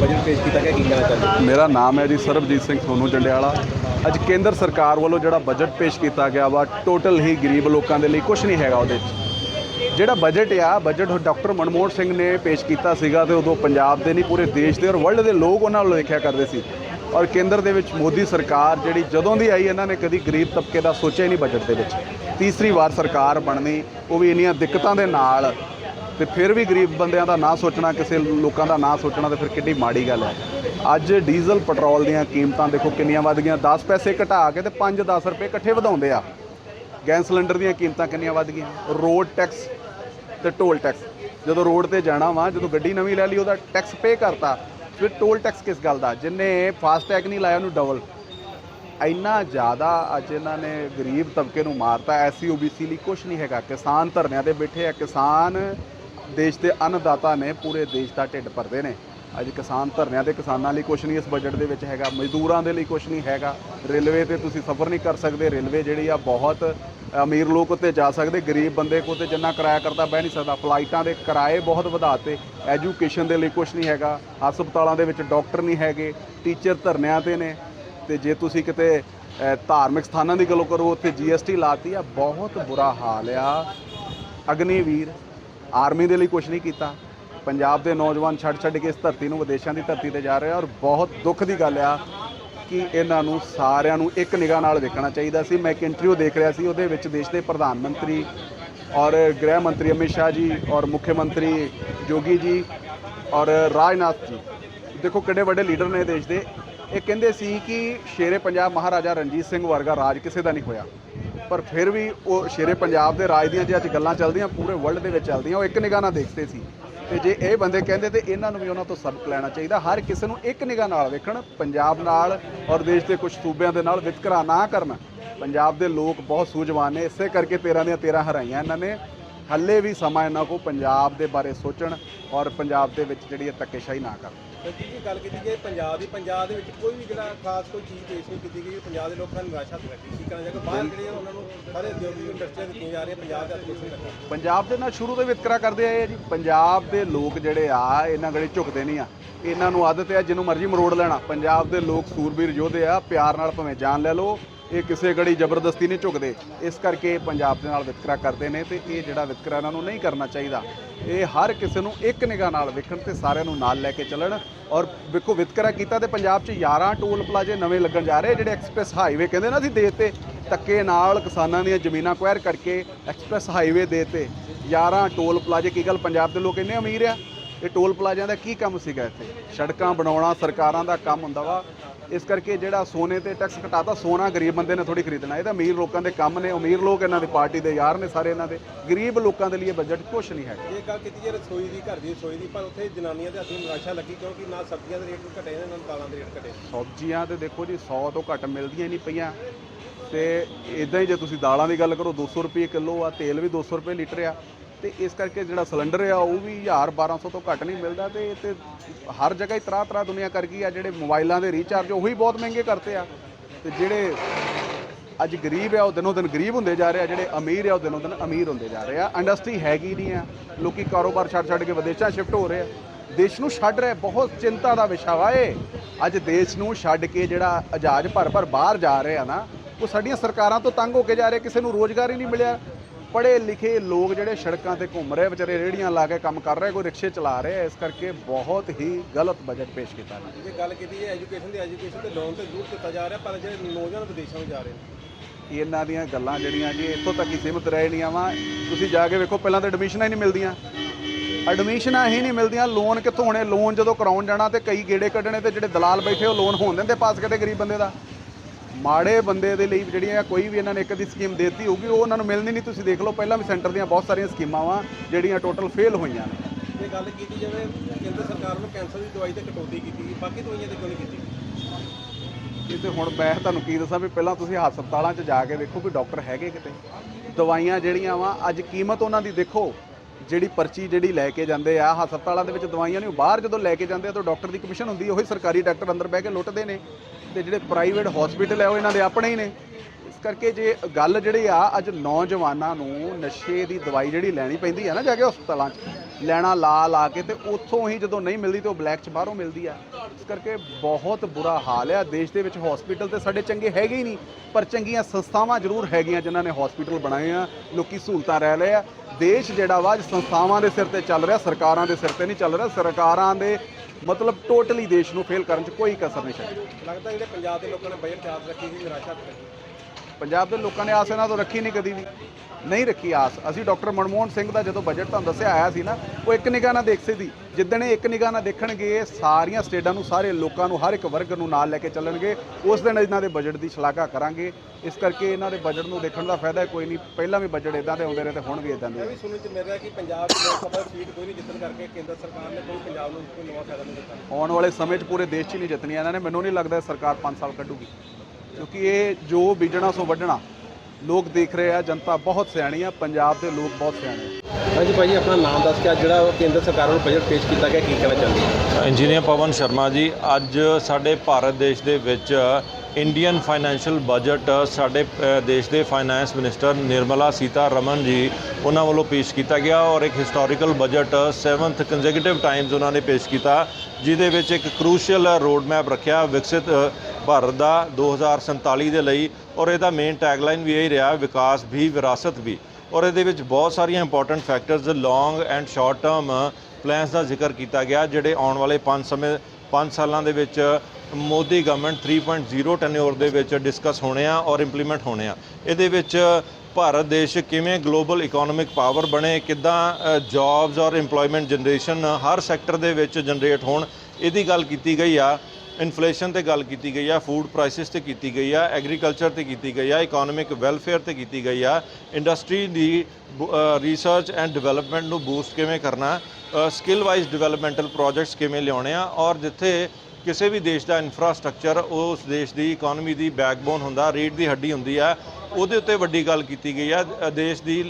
Budget ਪੇਸ਼ ਕੀਤਾ ਗਿਆ, ਕੀ ਕਹਿਣਾ ਚਾਹੁੰਦੇ ਮੇਰਾ ਨਾਮ ਹੈ ਜੀ ਸਰਬਜੀਤ ਸਿੰਘ ਸੋਨੂ ਜੰਡਿਆਲਾ। ਅੱਜ ਕੇਂਦਰ ਸਰਕਾਰ ਵੱਲੋਂ ਜਿਹੜਾ ਬਜਟ ਪੇਸ਼ ਕੀਤਾ ਗਿਆ ਵਾ ਟੋਟਲ ਹੀ ਗਰੀਬ ਲੋਕਾਂ ਦੇ ਲਈ ਕੁਝ ਨਹੀਂ ਹੈਗਾ ਉਹਦੇ 'ਚ। ਜਿਹੜਾ ਬਜਟ ਆ ਬਜਟ ਡਾਕਟਰ ਮਨਮੋਹਨ ਸਿੰਘ ਨੇ ਪੇਸ਼ ਕੀਤਾ ਸੀਗਾ ਤੇ ਉਦੋਂ ਪੰਜਾਬ ਦੇ ਨਹੀਂ, ਪੂਰੇ ਦੇਸ਼ ਦੇ ਔਰ ਵਰਲਡ ਦੇ ਲੋਕ ਉਹਨਾਂ ਵੱਲ ਦੇਖਿਆ ਕਰਦੇ ਸੀ। ਔਰ ਕੇਂਦਰ ਦੇ ਵਿੱਚ ਮੋਦੀ ਸਰਕਾਰ ਜਿਹੜੀ ਜਦੋਂ ਦੀ ਆਈ, ਇਹਨਾਂ ਨੇ ਕਦੀ ਗਰੀਬ ਤਬਕੇ ਦਾ ਸੋਚਿਆ ਹੀ ਨਹੀਂ ਬਜਟ ਦੇ ਵਿੱਚ। ਤੀਸਰੀ ਵਾਰ ਸਰਕਾਰ ਬਣਨੀ, ਉਹ ਵੀ ਇੰਨੀਆਂ ਦਿੱਕਤਾਂ ਦੇ ਨਾਲ ਤੇ ਫਿਰ ਵੀ ਗਰੀਬ ਬੰਦਿਆਂ ਦਾ ਨਾ ਸੋਚਣਾ, ਕਿਸੇ ਲੋਕਾਂ ਦਾ ਨਾ ਸੋਚਣਾ ਤੇ ਫਿਰ ਕਿੰਨੀ ਮਾੜੀ ਗੱਲ ਹੈ। ਅੱਜ ਡੀਜ਼ਲ, ਪੈਟਰੋਲ ਦੀਆਂ ਕੀਮਤਾਂ ਦੇਖੋ ਕਿੰਨੀਆਂ ਵੱਧ ਗਈਆਂ। 10 ਪੈਸੇ ਘਟਾ ਕੇ ਤੇ 5-10 ਰੁਪਏ ਇਕੱਠੇ ਵਧਾਉਂਦੇ ਆ। ਗੈਸ ਸਿਲੰਡਰ ਦੀਆਂ ਕੀਮਤਾਂ ਕਿੰਨੀਆਂ ਵੱਧ ਗਈਆਂ? ਰੋਡ ਟੈਕਸ ਤੇ ਟੋਲ ਟੈਕਸ। ਜਦੋਂ ਰੋਡ ਤੇ ਜਾਣਾ ਵਾ, ਜਦੋਂ ਗੱਡੀ ਨਵੀਂ ਲੈ ਲਈ, ਉਹਦਾ ਟੈਕਸ ਪੇ ਕਰਤਾ। ਫਿਰ ਟੋਲ ਟੈਕਸ ਕਿਸ ਗੱਲ ਦਾ? ਜਿੰਨੇ ਫਾਸਟ ਟੈਗ ਨਹੀਂ ਲਾਇਆ ਉਹਨੂੰ ਡਬਲ ਇੰਨਾ ਜ਼ਿਆਦਾ ਅੱਜ ਇਹਨਾਂ ਨੇ ਗਰੀਬ ਤਬਕੇ ਨੂੰ ਮਾਰਤਾ। ਐਸਸੀ ਓਬੀਸੀ ਲਈ ਕੁਝ ਨਹੀਂ ਹੈਗਾ। ਕਿਸਾਨ ਧਰਨਿਆਂ ਤੇ ਬੈਠੇ ਆ। ਕਿਸਾਨ ਦੇਸ਼ ਦੇ ਅੰਨਦਾਤਾ ਨੇ ਪੂਰੇ ਦੇਸ਼ ਦਾ ਢਿੱਡ ਭਰਦੇ ਨੇ। ਅੱਜ ਕਿਸਾਨ ਧਰਨਿਆਂ ਤੇ ਕਿਸਾਨਾਂ ਲਈ ਕੁਝ ਨਹੀਂ, ਇਸ ਬਜਟ ਦੇ ਵਿੱਚ ਹੈਗਾ। ਮਜ਼ਦੂਰਾਂ ਦੇ ਲਈ ਕੁਝ ਨਹੀਂ ਹੈਗਾ। ਰੇਲਵੇ ਤੇ ਤੁਸੀਂ ਸਫ਼ਰ ਨਹੀਂ ਕਰ ਸਕਦੇ। ਰੇਲਵੇ ਜਿਹੜੀ ਆ ਬਹੁਤ ਅਮੀਰ ਲੋਕ ਉੱਤੇ ਜਾ ਸਕਦੇ। ਗਰੀਬ ਬੰਦੇ ਕੋ ਤੇ ਜਿੰਨਾ ਕਿਰਾਇਆ ਕਰਦਾ ਬਹਿ ਨਹੀਂ ਸਕਦਾ। ਫਲਾਈਟਾਂ ਦੇ ਕਿਰਾਏ ਬਹੁਤ ਵਧਾਤੇ ਐਜੂਕੇਸ਼ਨ ਦੇ ਲਈ ਕੁਝ ਨਹੀਂ ਹੈਗਾ। ਹਸਪਤਾਲਾਂ ਦੇ ਵਿੱਚ ਡਾਕਟਰ ਨਹੀਂ ਹੈਗੇ। ਟੀਚਰ ਧਰਨਿਆਂ ਤੇ ਨੇ। ਤੇ ਜੇ ਤੁਸੀਂ ਕਿਤੇ ਧਾਰਮਿਕ ਸਥਾਨਾਂ ਦੀ ਗੱਲ ਕਰੋ, ਉੱਥੇ ਜੀਐਸਟੀ ਲਾਤੀ ਆ। ਬਹੁਤ ਬੁਰਾ ਹਾਲ ਆ। ਅਗਨੀਵੀਰ ਆਰਮੀ ਦੇ ਲਈ ਕੁਝ ਨਹੀਂ ਕੀਤਾ। ਪੰਜਾਬ ਦੇ ਨੌਜਵਾਨ ਛੱਡ ਛੱਡ ਕੇ ਇਸ ਧਰਤੀ ਨੂੰ, ਵਿਦੇਸ਼ਾਂ ਦੀ ਧਰਤੀ ਤੇ ਜਾ ਰਹੇ ਆ ਔਰ ਬਹੁਤ ਦੁੱਖ ਦੀ ਗੱਲ ਆ ਕਿ ਇਹਨਾਂ ਨੂੰ ਸਾਰਿਆਂ ਨੂੰ ਇੱਕ ਨਿਗਾਹ ਨਾਲ ਦੇਖਣਾ ਚਾਹੀਦਾ ਸੀ। ਮੈਂ ਇੱਕ ਇੰਟਰਵਿਊ ਦੇਖ ਰਿਹਾ ਸੀ, ਉਹਦੇ ਵਿੱਚ ਦੇਸ਼ ਦੇ ਪ੍ਰਧਾਨ ਮੰਤਰੀ ਔਰ ਗ੍ਰਹਿ ਮੰਤਰੀ ਅਮਿਤ ਸ਼ਾਹ ਜੀ ਔਰ ਮੁੱਖ ਮੰਤਰੀ ਜੋਗੀ ਜੀ ਔਰ ਰਾਜਨਾਥ ਜੀ। ਦੇਖੋ ਕਿੰਨੇ ਵੱਡੇ ਲੀਡਰ ਨੇ ਦੇਸ਼ ਦੇ। ਇਹ ਕਹਿੰਦੇ ਸੀ ਕਿ ਸ਼ੇਰੇ ਪੰਜਾਬ ਮਹਾਰਾਜਾ ਰਣਜੀਤ ਸਿੰਘ ਵਰਗਾ ਰਾਜ ਕਿਸੇ ਦਾ ਨਹੀਂ ਹੋਇਆ। ਪਰ ਫਿਰ ਵੀ ਉਹ ਸ਼ੇਰੇ ਪੰਜਾਬ ਦੇ ਰਾਜ ਦੀਆਂ ਜੇ ਅੱਜ ਗੱਲਾਂ ਚੱਲਦੀਆਂ, ਪੂਰੇ ਵਰਲਡ ਦੇ ਵਿੱਚ ਚੱਲਦੀਆਂ, ਉਹ ਇੱਕ ਨਿਗਾਹ ਨਾਲ ਦੇਖਦੇ ਸੀ। ਤੇ ਜੇ ਇਹ ਬੰਦੇ ਕਹਿੰਦੇ ਤੇ ਇਹਨਾਂ ਨੂੰ ਵੀ ਉਹਨਾਂ ਤੋਂ ਸਬਕ ਲੈਣਾ ਚਾਹੀਦਾ, ਹਰ ਕਿਸੇ ਨੂੰ ਇੱਕ ਨਿਗਾਹ ਨਾਲ ਵੇਖਣ, ਪੰਜਾਬ ਨਾਲ ਔਰ ਦੇਸ਼ ਦੇ ਕੁਝ ਸੂਬਿਆਂ ਦੇ ਨਾਲ ਵਿਤਕਰਾ ਨਾ ਕਰਨ। ਪੰਜਾਬ ਦੇ ਲੋਕ ਬਹੁਤ ਸੂਝਵਾਨ ਨੇ, ਇਸੇ ਕਰਕੇ 13 ਦੀਆਂ 13 ਹਰਾਈਆਂ ਇਹਨਾਂ ਨੇ। ਹੱਲੇ ਵੀ ਸਮਾਂ ਇਹਨਾਂ ਕੋ ਪੰਜਾਬ ਦੇ ਬਾਰੇ ਸੋਚਣ ਔਰ ਪੰਜਾਬ ਦੇ ਵਿੱਚ ਜਿਹੜੀ ਇਹ ਧੱਕੇਸ਼ਾਹੀ ਨਾ ਕਰਨ। ਜੀ ਜੀ ਗੱਲ ਕੀਤੀ ਜਾਏ ਪੰਜਾਬ ਦੀ ਪੰਜਾਬ ਦੇ ਵਿੱਚ ਕੋਈ ਵੀ ਜਿਹੜਾ ਖਾਸ ਕੋਈ ਚੀਜ਼ ਪੇਸ਼ ਨਹੀਂ ਕੀਤੀ ਗਈ ਪੰਜਾਬ ਦੇ ਲੋਕਾਂ ਨੂੰ ਨਿਰਾਸ਼ਾ ਦਿੱਤੀ ਕੀ ਕਰਨਾ ਚਾਹੀਦਾ ਬਾਹਰ ਜਿਹੜੇ ਉਹਨਾਂ ਨੂੰ ਸਾਰੇ ਉਦਯੋਗਿਕ ਇੰਡਸਟਰੀਆਂ ਦਿੱਤੀਆਂ ਜਾ ਰਹੀਆਂ ਪੰਜਾਬ ਦੇ ਕੁਛ ਨਹੀਂ ਪੰਜਾਬ ਦੇ ਨਾਲ ਸ਼ੁਰੂ ਤੋਂ ਵਿਤਕਰਾ ਕਰਦੇ ਆਏ ਆ ਜੀ। ਪੰਜਾਬ ਦੇ ਲੋਕ ਜਿਹੜੇ ਆ ਇਹਨਾਂ ਗੜੇ ਝੁਕਦੇ ਨਹੀਂ ਆ। ਇਹਨਾਂ ਨੂੰ ਆਦਤ ਹੈ ਜਿਹਨੂੰ ਮਰਜ਼ੀ ਮਰੋੜ ਲੈਣਾ। ਪੰਜਾਬ ਦੇ ਲੋਕ ਸੂਰਬੀਰ ਯੋਧੇ ਆ ਪਿਆਰ ਨਾਲ ਭਾਵੇਂ ਜਾਨ ਲੈ ਲਓ। ਇਹ ਕਿਸੇ ਗੜੀ ਜ਼ਬਰਦਸਤੀ ਨਹੀਂ ਝੁਕਦੇ। ਇਸ ਕਰਕੇ ਇਹ ਪੰਜਾਬ ਦੇ ਨਾਲ ਵਿਤਕਰਾ ਕਰਦੇ ਨੇ ਤੇ ਇਹ ਜਿਹੜਾ ਵਿਤਕਰਾ ਇਹਨਾਂ ਨੂੰ ਨਹੀਂ ਕਰਨਾ ਚਾਹੀਦਾ। ਇਹ ਹਰ ਕਿਸੇ ਨੂੰ ਇੱਕ ਨਿਗਾਹ ਨਾਲ ਵੇਖਣ ਤੇ ਸਾਰਿਆਂ ਨੂੰ ਨਾਲ ਲੈ ਕੇ ਚੱਲਣ। ਔਰ ਵੇਖੋ, ਵਿਤਕਰਾ ਕੀਤਾ ਤੇ ਪੰਜਾਬ 'ਚ 11 ਟੋਲ ਪਲਾਜ਼ੇ ਨਵੇਂ ਲੱਗਣ ਜਾ ਰਹੇ। ਜਿਹੜੇ ਐਕਸਪ੍ਰੈਸ ਹਾਈਵੇ ਕਹਿੰਦੇ ਨਾ ਅਸੀਂ ਦੇਤੇ ਧੱਕੇ ਨਾਲ ਕਿਸਾਨਾਂ ਦੀਆਂ ਜ਼ਮੀਨਾਂ ਕੁਐਰ ਕਰਕੇ ਐਕਸਪ੍ਰੈਸ ਹਾਈਵੇ ਦੇਤੇ 11 ਟੋਲ ਪਲਾਜ਼ੇ, ਕੀ ਗੱਲ ਪੰਜਾਬ ਦੇ ਲੋਕ ਇੰਨੇ ਅਮੀਰ ਆ? ਇਹ ਟੋਲ ਪਲਾਜ਼ਿਆਂ ਦਾ ਕੀ ਕੰਮ ਸੀਗਾ ਇੱਥੇ? ਸੜਕਾਂ ਬਣਾਉਣਾ, ਸਰਕਾਰਾਂ ਦਾ ਕੰਮ ਹੁੰਦਾ ਵਾ। ਇਸ ਕਰਕੇ ਜਿਹੜਾ ਸੋਨੇ ਤੇ ਟੈਕਸ ਘਟਾਤਾ ਸੋਨਾ ਗਰੀਬ ਬੰਦੇ ਨੇ ਥੋੜੀ ਖਰੀਦਣਾ। ਇਹ ਤਾਂ ਅਮੀਰ ਲੋਕਾਂ ਦੇ ਕੰਮ ਨੇ ਅਮੀਰ ਲੋਕ ਇਹਨਾਂ ਦੀ ਪਾਰਟੀ ਦੇ ਯਾਰ ਨੇ ਸਾਰੇ ਇਹਨਾਂ ਦੇ। ਗਰੀਬ ਲੋਕਾਂ ਦੇ ਲਈ ਬਜਟ ਕੁਛ ਨਹੀਂ ਹੈਗਾ। ਜੇ ਗੱਲ ਕੀਤੀ ਜਾਏ ਰਸੋਈ ਦੀ ਘਰ ਦੀ ਰਸੋਈ ਦੀ ਪਰ ਉੱਥੇ ਜਨਾਨੀਆਂ ਦੇ ਹੱਥੋਂ ਨਿਰਾਸ਼ਾ ਲੱਗੀ ਕਿਉਂਕਿ ਨਾ ਸਬਜ਼ੀਆਂ ਦੇ ਰੇਟ ਘਟੇ ਨੇ ਨਾ ਦਾਲਾਂ ਦੇ ਰੇਟ ਘਟੇ ਸਬਜ਼ੀਆਂ ਤੇ ਦੇਖੋ ਜੀ 100 ਤੋਂ ਘੱਟ ਮਿਲਦੀਆਂ ਹੀ ਨਹੀਂ ਪਈਆਂ। ਤੇ ਇਦਾਂ ਹੀ ਜੇ ਤੁਸੀਂ ਦਾਲਾਂ ਦੀ ਗੱਲ ਕਰੋ 200 ਰੁਪਏ ਕਿਲੋ ਆ ਤੇਲ ਵੀ 200 ਰੁਪਏ ਲੀਟਰ ਆ। ਤੇ ਇਸ ਕਰਕੇ ਜਿਹੜਾ ਸਿਲੰਡਰ ਆ, ਉਹ ਵੀ 1000 1200 ਤੋਂ ਘੱਟ ਨਹੀਂ ਮਿਲਦਾ ਤੇ ਤੇ ਹਰ ਜਗ੍ਹਾ ਹੀ ਤਰ੍ਹਾਂ ਤਰ੍ਹਾਂ ਦੁਨੀਆ ਕਰ ਗਈ ਆ, ਜਿਹੜੇ ਮੋਬਾਈਲਾਂ ਦੇ ਰੀਚਾਰਜ ਉਹੀ ਬਹੁਤ ਮਹਿੰਗੇ ਕਰਤੇ ਆ। ਤੇ ਜਿਹੜੇ ਅੱਜ ਗਰੀਬ ਆ, ਉਹ ਦਿਨੋਂ ਦਿਨ ਗਰੀਬ ਹੁੰਦੇ ਜਾ ਰਹੇ ਆ, ਜਿਹੜੇ ਅਮੀਰ ਆ, ਉਹ ਦਿਨੋਂ ਦਿਨ ਅਮੀਰ ਹੁੰਦੇ ਜਾ ਰਹੇ ਆ। ਇੰਡਸਟਰੀ ਹੈਗੀ ਨਹੀਂ ਆ, ਲੋਕੀ ਕਾਰੋਬਾਰ ਛੱਡ ਛੱਡ ਕੇ ਵਿਦੇਸ਼ਾਂ ਸ਼ਿਫਟ ਹੋ ਰਹੇ ਆ। ਦੇਸ਼ ਨੂੰ ਛੱਡ ਰਿਹਾ, ਬਹੁਤ ਚਿੰਤਾ ਦਾ ਵਿਸ਼ਾ ਵਾ ਇਹ। ਅੱਜ ਦੇਸ਼ ਨੂੰ ਛੱਡ ਕੇ ਜਿਹੜਾ ਅਜਾਜ ਭਰ ਭਰ ਬਾਹਰ ਜਾ ਰਹੇ ਆ ਨਾ, ਉਹ ਸਾਡੀਆਂ ਸਰਕਾਰਾਂ ਤੋਂ ਤੰਗ ਹੋ ਕੇ ਜਾ ਰਹੇ, ਕਿਸੇ ਨੂੰ ਰੋਜ਼ਗਾਰ ਹੀ ਨਹੀਂ ਮਿਲਿਆ। ਪੜ੍ਹੇ ਲਿਖੇ ਲੋਕ ਜਿਹੜੇ ਸੜਕਾਂ ਤੇ ਘੁੰਮ ਰਹੇ ਵਿਚਾਰੇ ਰੇੜੀਆਂ ਲਾ ਕੇ ਕੰਮ ਕਰ ਰਹੇ ਕੋਈ ਰਿਕਸ਼ੇ ਚਲਾ ਰਹੇ ਇਸ ਕਰਕੇ ਬਹੁਤ ਹੀ ਗਲਤ ਬਜਟ ਪੇਸ਼ ਕੀਤਾ ਨਾ। ਜੇ ਗੱਲ ਕੀਤੀ ਜਾਏ ਐਜੂਕੇਸ਼ਨ ਦੀ ਐਜੂਕੇਸ਼ਨ ਤੇ ਲੋਨ ਤੇ ਜ਼ਰੂਰ ਕੀਤਾ ਜਾ ਰਿਹਾ ਪਰ ਜਿਹੜੇ ਨੌਜਵਾਨ ਵਿਦੇਸ਼ਾਂ ਨੂੰ ਜਾ ਰਹੇ ਨੇ। ਇਹਨਾਂ ਦੀਆਂ ਗੱਲਾਂ ਜਿਹੜੀਆਂ ਜੀ ਇੱਥੋਂ ਤੱਕ ਹੀ ਸੀਮਿਤ ਰਹਿ ਨੀਆਂ ਵਾ। ਤੁਸੀਂ ਜਾ ਕੇ ਵੇਖੋ ਪਹਿਲਾਂ ਤਾਂ ਐਡਮਿਸ਼ਨਾਂ ਹੀ ਨਹੀਂ ਮਿਲਦੀਆਂ। ਐਡਮਿਸ਼ਨਾਂ ਹੀ ਨਹੀਂ ਮਿਲਦੀਆਂ ਲੋਨ ਕਿੱਥੋਂ ਹੋਣੇ? ਲੋਨ ਜਦੋਂ ਕਰਾਉਣ ਜਾਣਾ ਤੇ ਕਈ ਗੇੜੇ ਕੱਢਣੇ ਤੇ ਜਿਹੜੇ ਦਲਾਲ ਬੈਠੇ ਉਹ ਲੋਨ ਹੋਣ ਦਿੰਦੇ ਪਾਸ ਕਿਤੇ ਗਰੀਬ ਬੰਦੇ ਦਾ। ਮਾੜੇ ਬੰਦੇ ਦੇ ਲਈ ਜਿਹੜੀਆਂ ਕੋਈ ਵੀ ਇਹਨਾਂ ਨੇ ਇੱਕ ਦੀ ਸਕੀਮ ਦੇਤੀ ਹੋਊਗੀ ਉਹ ਉਹਨਾਂ ਨੂੰ ਮਿਲਣੀ ਨਹੀਂ ਤੁਸੀਂ ਦੇਖ ਲਓ ਪਹਿਲਾਂ ਵੀ ਸੈਂਟਰ ਦੀਆਂ ਬਹੁਤ ਸਾਰੀਆਂ ਸਕੀਮਾਂ ਵਾ ਜਿਹੜੀਆਂ ਟੋਟਲ ਫੇਲ ਹੋਈਆਂ ਨੇ। ਜੇ ਗੱਲ ਕੀਤੀ ਜਾਵੇ ਕੇਂਦਰ ਸਰਕਾਰ ਨੂੰ ਕੈਂਸਰ ਦੀ ਦਵਾਈ ਤੇ ਕਟੌਤੀ ਕੀਤੀ ਗਈ ਬਾਕੀ ਦਵਾਈਆਂ ਤੇ ਕਿਉਂ ਨਹੀਂ ਕੀਤੀ? ਇਹ ਤੇ ਹੁਣ ਮੈਂ ਤੁਹਾਨੂੰ ਕੀ ਦੱਸਾਂ ਵੀ ਪਹਿਲਾਂ ਤੁਸੀਂ ਹਸਪਤਾਲਾਂ 'ਚ ਜਾ ਕੇ ਵੇਖੋ ਵੀ ਡਾਕਟਰ ਹੈਗੇ ਕਿਤੇ। ਦਵਾਈਆਂ ਜਿਹੜੀਆਂ ਵਾ ਅੱਜ ਕੀਮਤ ਉਹਨਾਂ ਦੀ ਦੇਖੋ ਜਿਹੜੀ ਪਰਚੀ ਜਿਹੜੀ ਲੈ ਕੇ ਜਾਂਦੇ ਆ, ਹਸਪਤਾਲਾਂ ਦੇ ਵਿੱਚ ਦਵਾਈਆਂ ਨੂੰ ਬਾਹਰ ਜਦੋਂ ਲੈ ਕੇ ਜਾਂਦੇ ਆ, ਤਾਂ ਡਾਕਟਰ ਦੀ ਕਮਿਸ਼ਨ ਹੁੰਦੀ ਉਹੀ ਸਰਕਾਰੀ ਡਾਕਟਰ ਅੰਦਰ ਬਹਿ ਕੇ ਲੁੱਟਦੇ ਨੇ। ਤੇ ਜਿਹੜੇ ਪ੍ਰਾਈਵੇਟ ਹਸਪੀਟਲ ਹੈ ਉਹ ਇਹਨਾਂ ਦੇ ਆਪਣੇ ਹੀ ਨੇ। ਇਸ ਕਰਕੇ ਜੇ ਗੱਲ ਜਿਹੜੀ ਆ, ਅੱਜ ਨੌਜਵਾਨਾਂ ਨੂੰ ਨਸ਼ੇ ਦੀ ਦਵਾਈ ਜਿਹੜੀ ਲੈਣੀ ਪੈਂਦੀ ਆ ਨਾ, ਜਾ ਕੇ ਹਸਪਤਾਲਾਂ 'ਚ, ਲੈਣਾ ਲਾ ਲਾ ਕੇ, ਤੇ ਉੱਥੋਂ ਹੀ ਜਦੋਂ ਨਹੀਂ ਮਿਲਦੀ, ਤੇ ਉਹ ਬਲੈਕ 'ਚ ਬਾਹਰੋਂ ਮਿਲਦੀ ਆ। ਇਸ ਕਰਕੇ ਬਹੁਤ ਬੁਰਾ ਹਾਲ ਆ। ਦੇਸ਼ ਦੇ ਵਿੱਚ ਹਸਪੀਟਲ ਤੇ ਸਾਡੇ ਚੰਗੇ ਹੈਗੇ ਹੀ ਨਹੀਂ, ਪਰ ਚੰਗੀਆਂ ਸੰਸਥਾਵਾਂ ਜ਼ਰੂਰ ਹੈਗੀਆਂ ਜਿਨ੍ਹਾਂ ਨੇ ਹਸਪੀਟਲ ਬਣਾਏ ਆ। ਲੋਕੀ ਸਹੂਲਤਾਂ ਰਹਿ ਲਏ ਆ। ਦੇਸ਼ ਜਿਹੜਾ ਵਾ ਸੰਸਥਾਵਾਂ ਦੇ ਸਿਰ ਤੇ ਚੱਲ ਰਿਹਾ ਸਰਕਾਰਾਂ ਦੇ ਸਿਰ ਤੇ ਨਹੀਂ ਚੱਲ ਰਿਹਾ ਸਰਕਾਰਾਂ ਦੇ ਮਤਲਬ ਟੋਟਲੀ ਦੇਸ਼ ਨੂੰ ਫੇਲ ਕਰਨ 'ਚ ਕੋਈ ਕਸਰ ਨਹੀਂ ਛੱਡੀ ਲੱਗਦਾ ਜਿਹੜੇ ਪੰਜਾਬ ਦੇ ਲੋਕਾਂ ਨੇ ਬਜਟ ਚਾਰਜ ਰੱਖੀ ਸੀ ਨਿਰਾਸ਼ਾ ਰੱਖੀ। ਪੰਜਾਬ ਦੇ ਲੋਕਾਂ ਨੇ ਆਸ ਇਹਨਾਂ ਤੋਂ ਰੱਖੀ ਨਹੀਂ ਕਦੀ ਵੀ। ਨਹੀਂ ਰੱਖੀ ਆਸ। ਅਸੀਂ ਡਾਕਟਰ ਮਨਮੋਹਨ ਸਿੰਘ ਦਾ ਜਦੋਂ ਬਜਟ ਤੁਹਾਨੂੰ ਦੱਸਿਆ ਆਇਆ ਸੀ ਨਾ ਉਹ ਇੱਕ ਨਿਗਾਹ ਨਾਲ ਦੇਖ ਸੀ ਜਿੱਦਣ ਇਹ ਇੱਕ ਨਿਗਾਹ ਨਾਲ ਦੇਖਣਗੇ ਸਾਰੀਆਂ ਸਟੇਟਾਂ ਨੂੰ ਸਾਰੇ ਲੋਕਾਂ ਨੂੰ ਹਰ ਇੱਕ ਵਰਗ ਨੂੰ ਨਾਲ ਲੈ ਕੇ ਚੱਲਣਗੇ। ਉਸ ਦਿਨ ਇਹਨਾਂ ਦੇ ਬਜਟ ਦੀ ਸ਼ਲਾਘਾ ਕਰਾਂਗੇ। ਇਸ ਕਰਕੇ ਇਹਨਾਂ ਦੇ ਬਜਟ ਨੂੰ ਦੇਖਣ ਦਾ ਫਾਇਦਾ ਕੋਈ ਨਹੀਂ। ਪਹਿਲਾਂ ਵੀ ਬਜਟ ਇਦਾਂ ਦੇ ਆਉਂਦੇ ਰਹੇ ਤੇ ਹੁਣ ਵੀ ਇਦਾਂ ਦੇ। ਇਹ ਵੀ ਸੁਣਨ ਚ ਮਿਲ ਰਿਹਾ ਕਿ ਪੰਜਾਬ ਦੀ ਲੋਕ ਸਭਾ ਸੀਟ ਕੋਈ ਨਹੀਂ ਜਿੱਤਣ ਕਰਕੇ ਕੇਂਦਰ ਸਰਕਾਰ ਨੇ ਕੋਈ ਪੰਜਾਬ ਨੂੰ ਕੋਈ ਨਵਾਂ ਫਾਇਦਾ ਨਹੀਂ ਦਿੱਤਾ। ਆਉਣ ਵਾਲੇ ਸਮੇਂ 'ਚ ਪੂਰੇ ਦੇਸ਼ 'ਚ ਹੀ ਨਹੀਂ ਜਿੱਤਣੀ ਇਹਨਾਂ ਨੇ। ਮੈਨੂੰ ਨਹੀਂ ਲੱਗਦਾ ਸਰਕਾਰ 5 ਸਾਲ ਕੱਢੂਗੀ। ਕਿਉਂਕਿ ਇਹ ਜੋ ਬੀਜਣਾ ਸੋ ਵੱਢਣਾ ਲੋਕ ਦੇਖ ਰਹੇ ਆ ਜਨਤਾ ਬਹੁਤ ਸਿਆਣੀ ਆ ਪੰਜਾਬ ਦੇ ਲੋਕ ਬਹੁਤ ਸਿਆਣੇ ਆ। ਹਾਂਜੀ ਭਾਈ ਆਪਣਾ ਨਾਮ ਦੱਸ ਕੇ ਜਿਹੜਾ ਉਹ ਕੇਂਦਰ ਸਰਕਾਰ ਨੂੰ ਬਜਟ ਪੇਸ਼ ਕੀਤਾ ਗਿਆ ਕੀ ਕਹਿਣਾ ਚਾਹੁੰਦੇ ਇੰਜੀਨੀਅਰ ਪਵਨ ਸ਼ਰਮਾ ਜੀ ਅੱਜ ਸਾਡੇ ਭਾਰਤ ਦੇਸ਼ ਦੇ ਵਿੱਚ ਇੰਡੀਅਨ ਫਾਈਨੈਂਸ਼ੀਅਲ ਬਜਟ ਸਾਡੇ ਦੇਸ਼ ਦੇ ਫਾਈਨੈਂਸ ਮਿਨਿਸਟਰ ਨਿਰਮਲਾ ਸੀਤਾ ਰਮਨ ਜੀ ਉਹਨਾਂ ਵੱਲੋਂ ਪੇਸ਼ ਕੀਤਾ ਗਿਆ ਔਰ ਇੱਕ ਹਿਸਟੋਰੀਕਲ ਬਜਟ 7th ਕੰਜ਼ੈਕਟਿਵ ਟਾਈਮਸ ਉਹਨਾਂ ਨੇ ਪੇਸ਼ ਕੀਤਾ ਜਿਹਦੇ ਵਿੱਚ ਇੱਕ ਕ੍ਰੂਸ਼ੀਅਲ ਰੋਡ ਮੈਪ ਰੱਖਿਆ ਵਿਕਸਿਤ ਭਾਰਤ ਦਾ 2047 ਦੇ ਲਈ ਔਰ ਇਹਦਾ ਮੇਨ ਟੈਗਲਾਈਨ ਵੀ ਇਹੀ ਰਿਹਾ, ਵਿਕਾਸ ਵੀ, ਵਿਰਾਸਤ ਵੀ। ਔਰ ਇਹਦੇ ਵਿੱਚ ਬਹੁਤ ਸਾਰੀਆਂ important factors long and short term plans ਦਾ ਜ਼ਿਕਰ ਕੀਤਾ ਗਿਆ, ਜਿਹੜੇ ਆਉਣ ਵਾਲੇ 5 ਸਮੇਂ 5 ਸਾਲਾਂ ਦੇ ਵਿੱਚ ਮੋਦੀ ਗਵਰਨਮੈਂਟ 3.0 ਟੈਨਿਓਰ ਦੇ ਵਿੱਚ ਡਿਸਕਸ ਹੋਣੇ ਆ ਔਰ ਇੰਪਲੀਮੈਂਟ ਹੋਣੇ ਆ। ਇਹਦੇ ਵਿੱਚ ਭਾਰਤ ਦੇਸ਼ ਕਿਵੇਂ ਗਲੋਬਲ ਇਕਨੋਮਿਕ ਪਾਵਰ ਬਣੇ, ਕਿੱਦਾਂ ਜੌਬਸ ਔਰ EMPLOYMENT ਜਨਰੇਸ਼ਨ ਹਰ ਸੈਕਟਰ ਦੇ ਵਿੱਚ ਜਨਰੇਟ ਹੋਣ, ਇਹਦੀ ਗੱਲ ਕੀਤੀ ਗਈ ਆ। ਇਨਫਲੇਸ਼ਨ ਤੇ ਗੱਲ ਕੀਤੀ ਗਈ ਆ ਫੂਡ ਪ੍ਰਾਈਸਿਸ ਤੇ ਕੀਤੀ ਗਈ ਆ ਐਗਰੀਕਲਚਰ ਤੇ ਕੀਤੀ ਗਈ ਆ ਇਕਨੋਮਿਕ ਵੈਲਫੇਅਰ ਤੇ ਕੀਤੀ ਗਈ ਆ। ਇੰਡਸਟਰੀ ਦੀ ਰਿਸਰਚ ਐਂਡ ਡਿਵੈਲਪਮੈਂਟ ਨੂੰ ਬੂਸਟ ਕਿਵੇਂ ਕਰਨਾ ਸਕਿੱਲ ਵਾਈਜ਼ ਡਿਵੈਲਪਮੈਂਟਲ ਪ੍ਰੋਜੈਕਟਸ ਕਿਵੇਂ ਲਿਆਉਣੇ ਆ, ਔਰ ਜਿੱਥੇ ਕਿਸੇ ਵੀ ਦੇਸ਼ ਦਾ ਇਨਫਰਾਸਟ੍ਰਕਚਰ ਉਸ ਦੇਸ਼ ਦੀ ਇਕਨੋਮੀ ਦੀ ਬੈਕਬੋਨ ਹੁੰਦਾ ਰੀੜ ਦੀ ਹੱਡੀ ਹੁੰਦੀ ਆ, ਉਹਦੇ ਉੱਤੇ ਵੱਡੀ ਗੱਲ ਕੀਤੀ ਗਈ ਆ। ਦੇਸ਼ ਦੀ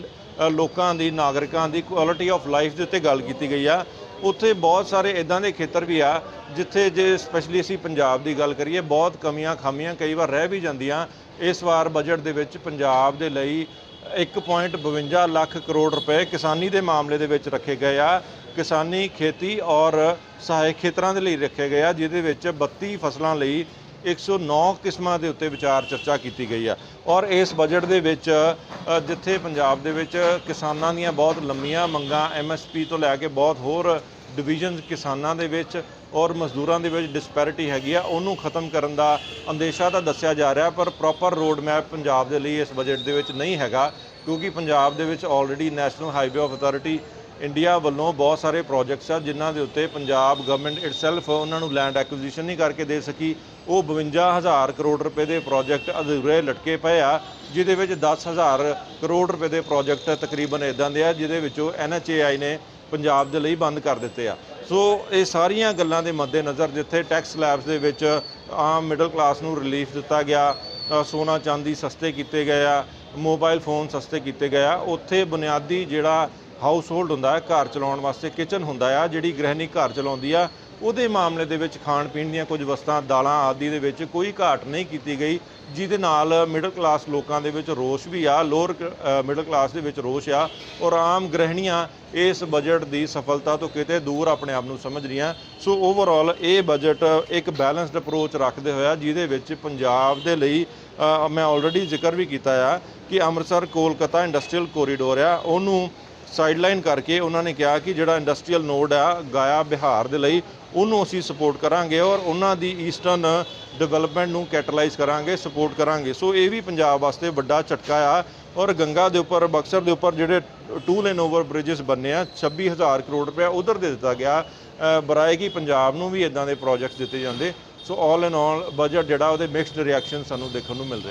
ਲੋਕਾਂ ਦੀ, ਨਾਗਰਿਕਾਂ ਦੀ ਕੁਆਲਿਟੀ ਆਫ ਲਾਈਫ ਦੇ ਉੱਤੇ ਗੱਲ ਕੀਤੀ ਗਈ ਆ। ਉੱਥੇ ਬਹੁਤ ਸਾਰੇ ਇਦਾਂ ਦੇ ਖੇਤਰ ਵੀ ਆ, ਜਿੱਥੇ ਜੇ ਸਪੈਸ਼ਲੀ ਅਸੀਂ ਪੰਜਾਬ ਦੀ ਗੱਲ ਕਰੀਏ, ਬਹੁਤ ਕਮੀਆਂ ਖਾਮੀਆਂ ਕਈ ਵਾਰ ਰਹਿ ਵੀ ਜਾਂਦੀਆਂ। ਇਸ ਵਾਰ ਬਜਟ ਦੇ ਵਿੱਚ ਪੰਜਾਬ ਦੇ ਲਈ 1.52 ਲੱਖ ਕਰੋੜ ਰੁਪਏ ਕਿਸਾਨੀ ਦੇ ਮਾਮਲੇ ਦੇ ਵਿੱਚ ਰੱਖੇ ਗਏ ਆ। ਕਿਸਾਨੀ ਖੇਤੀ ਔਰ ਸਹਾਇਕ ਖੇਤਰਾਂ ਦੇ ਲਈ ਰੱਖੇ ਗਏ ਆ, ਜਿਹਦੇ ਵਿੱਚ 32 ਫਸਲਾਂ ਲਈ 109 ਕਿਸਮਾਂ ਦੇ ਉੱਤੇ ਵਿਚਾਰ ਚਰਚਾ ਕੀਤੀ ਗਈ ਆ। ਔਰ ਇਸ ਬਜਟ ਦੇ ਵਿੱਚ ਜਿੱਥੇ ਪੰਜਾਬ ਦੇ ਵਿੱਚ ਕਿਸਾਨਾਂ ਦੀਆਂ ਬਹੁਤ ਲੰਮੀਆਂ ਮੰਗਾਂ ਐਮਐਸਪੀ ਤੋਂ ਲੈ ਕੇ ਬਹੁਤ ਹੋਰ ਡਿਵੀਜ਼ਨਸ ਕਿਸਾਨਾਂ ਦੇ ਵਿੱਚ ਔਰ ਮਜ਼ਦੂਰਾਂ ਦੇ ਵਿੱਚ ਡਿਸਪੈਰਿਟੀ ਹੈਗੀ ਆ, ਉਹਨੂੰ ਖਤਮ ਕਰਨ ਦਾ ਅੰਦੇਸ਼ਾ ਤਾਂ ਦੱਸਿਆ ਜਾ ਰਿਹਾ, ਪਰ ਪ੍ਰੋਪਰ ਰੋਡ ਮੈਪ ਪੰਜਾਬ ਦੇ ਲਈ ਇਸ ਬਜਟ ਦੇ ਵਿੱਚ ਨਹੀਂ ਹੈਗਾ, ਕਿਉਂਕਿ ਪੰਜਾਬ ਦੇ ਵਿੱਚ already national highway of authority India ਵੱਲੋਂ ਬਹੁਤ ਸਾਰੇ ਪ੍ਰੋਜੈਕਟਸ ਆ, ਜਿਨ੍ਹਾਂ ਦੇ ਉੱਤੇ ਪੰਜਾਬ ਗਵਰਨਮੈਂਟ ਇਟਸੈਲਫ ਉਹਨਾਂ ਨੂੰ ਲੈਂਡ ਐਕੁਜੀਸ਼ਨ ਨਹੀਂ ਕਰਕੇ ਦੇ ਸਕੀ। ਉਹ 52000 ਕਰੋੜ ਰੁਪਏ ਦੇ ਪ੍ਰੋਜੈਕਟ ਅਧੂਰੇ ਲਟਕੇ ਪਏ ਆ, ਜਿਹਦੇ ਵਿੱਚ 10000 ਕਰੋੜ ਰੁਪਏ ਦੇ ਪ੍ਰੋਜੈਕਟ ਤਕਰੀਬਨ ਇਦਾਂ ਦੇ ਆ, ਜਿਹਦੇ ਵਿੱਚੋਂ ਐਨਐਚਏਆਈ ਨੇ ਪੰਜਾਬ ਦੇ ਲਈ ਬੰਦ ਕਰ ਦਿੱਤੇ ਆ। ਸੋ ਇਹ ਸਾਰੀਆਂ ਗੱਲਾਂ ਦੇ ਮੱਦੇਨਜ਼ਰ ਜਿੱਥੇ ਟੈਕਸ ਸਲੈਬਸ ਦੇ ਵਿੱਚ ਆਮ ਮਿਡਲ ਕਲਾਸ ਨੂੰ ਰਿਲੀਫ ਦਿੱਤਾ ਗਿਆ ਸੋਨਾ ਚਾਂਦੀ ਸਸਤੇ ਕੀਤੇ ਗਏ ਆ ਮੋਬਾਈਲ ਫੋਨ ਸਸਤੇ ਕੀਤੇ ਗਏ ਆ, ਉੱਥੇ ਬੁਨਿਆਦੀ ਜਿਹੜਾ ਹਾਊਸ ਹੋਲਡ ਹੁੰਦਾ ਹੈ, ਘਰ ਚਲਾਉਣ ਵਾਸਤੇ ਕਿਚਨ ਹੁੰਦਾ ਆ, ਜਿਹੜੀ ਗ੍ਰਹਿਣੀ ਘਰ ਚਲਾਉਂਦੀ ਆ, ਉਹਦੇ ਮਾਮਲੇ ਦੇ ਵਿੱਚ ਖਾਣ ਪੀਣ ਦੀਆਂ ਕੁਝ ਵਸਤਾਂ, ਦਾਲਾਂ ਆਦਿ ਦੇ ਵਿੱਚ ਕੋਈ ਘਾਟ ਨਹੀਂ ਕੀਤੀ ਗਈ, ਜਿਹਦੇ ਨਾਲ ਮਿਡਲ ਕਲਾਸ ਲੋਕਾਂ ਦੇ ਵਿੱਚ ਰੋਸ਼ ਵੀ ਆ ਲੋਅਰ ਮਿਡਲ ਕਲਾਸ ਦੇ ਵਿੱਚ ਰੋਸ਼ ਆ, ਔਰ ਆਮ ਗ੍ਰਹਿਣੀਆਂ ਇਸ ਬਜਟ ਦੀ ਸਫਲਤਾ ਤੋਂ ਕਿਤੇ ਦੂਰ ਆਪਣੇ ਆਪ ਨੂੰ ਸਮਝ ਰਹੀਆਂ। ਸੋ ਓਵਰਆਲ ਇਹ ਬਜਟ ਇੱਕ ਬੈਲੈਂਸਡ ਅਪਰੋਚ ਰੱਖਦੇ ਹੋਇਆ ਜਿਹਦੇ ਵਿੱਚ ਪੰਜਾਬ ਦੇ ਲਈ ਮੈਂ ਆਲਰੇਡੀ ਜ਼ਿਕਰ ਵੀ ਕੀਤਾ ਆ, ਕਿ ਅੰਮ੍ਰਿਤਸਰ, ਕੋਲਕਾਤਾ ਇੰਡਸਟਰੀਅਲ ਕੋਰੀਡੋਰ ਆ, ਉਹਨੂੰ ਸਾਈਡਲਾਈਨ ਕਰਕੇ ਉਹਨਾਂ ਨੇ ਕਿਹਾ ਕਿ ਜਿਹੜਾ ਇੰਡਸਟਰੀਅਲ ਨੋਡ ਆ, ਗਾਇਆ ਬਿਹਾਰ ਦੇ ਲਈ, ਉਹਨੂੰ ਅਸੀਂ ਸਪੋਰਟ ਕਰਾਂਗੇ ਔਰ ਉਹਨਾਂ ਦੀ ਈਸਟਰਨ ਡਿਵੈਲਪਮੈਂਟ ਨੂੰ ਕੈਟਲਾਈਜ਼ ਕਰਾਂਗੇ ਸਪੋਰਟ ਕਰਾਂਗੇ। ਸੋ ਇਹ ਵੀ ਪੰਜਾਬ ਵਾਸਤੇ ਵੱਡਾ ਝਟਕਾ ਆ ਔਰ ਗੰਗਾ ਦੇ ਉੱਪਰ, ਬਕਸਰ ਦੇ ਉੱਪਰ ਜਿਹੜੇ ਟੂ ਲੇਨ ਓਵਰ ਬ੍ਰਿਜਸ ਬੰਨੇ ਆ 26000 ਕਰੋੜ ਰੁਪਏ ਉਧਰ ਦੇ ਦਿੱਤਾ ਗਿਆ। ਬਰਾਏ ਕਿ ਪੰਜਾਬ ਨੂੰ ਵੀ ਇਦਾਂ ਦੇ ਪ੍ਰੋਜੈਕਟਸ ਦਿੱਤੇ ਜਾਂਦੇ। ਸੋ ਆਲ ਇਨ ਆਲ ਬਜਟ ਜਿਹੜਾ, ਉਹਦੇ ਮਿਕਸਡ ਰਿਐਕਸ਼ਨ ਸਾਨੂੰ ਦੇਖਣ ਨੂੰ ਮਿਲ ਰਹੇ